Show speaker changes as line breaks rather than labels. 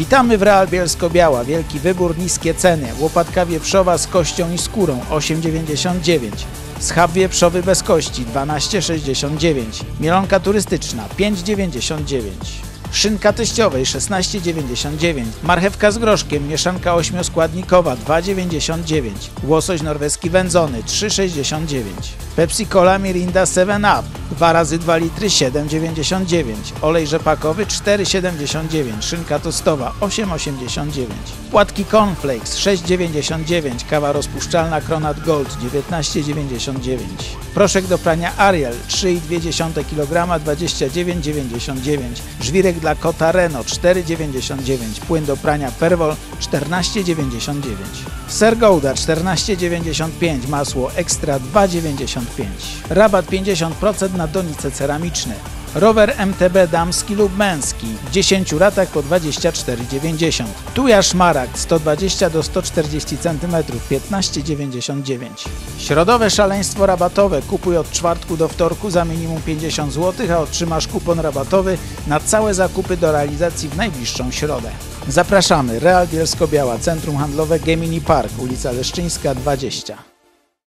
Witamy w Real Bielsko-Biała. Wielki wybór, niskie ceny. Łopatka wieprzowa z kością i skórą 8,99. Schab wieprzowy bez kości 12,69. Mielonka turystyczna 5,99. Szynka teściowej 16,99. Marchewka z groszkiem, mieszanka ośmioskładnikowa 2,99. Łosoś norweski wędzony 3,69. Pepsi Cola Mirinda 7 Up 2 razy 2 litry 7,99. Olej rzepakowy 4,79. Szynka tostowa 8,89. Płatki cornflakes 6,99. Kawa rozpuszczalna Kronat Gold 19,99. Proszek do prania Ariel 3,2 kg 29,99. Żwirek dla kota Reno 4,99. Płyn do prania Perwol 14,99. Ser Gouda 14,95. Masło Ekstra 2,95. Rabat 50% na donice ceramiczne. Rower MTB damski lub męski w 10 ratach po 24,90. Tuja Szmaragd 120 do 140 cm 15,99. Środowe szaleństwo rabatowe. Kupuj od czwartku do wtorku za minimum 50 zł, a otrzymasz kupon rabatowy na całe zakupy do realizacji w najbliższą środę. Zapraszamy. Real Bielsko-Biała, Centrum Handlowe Gemini Park, ulica Leszczyńska 20.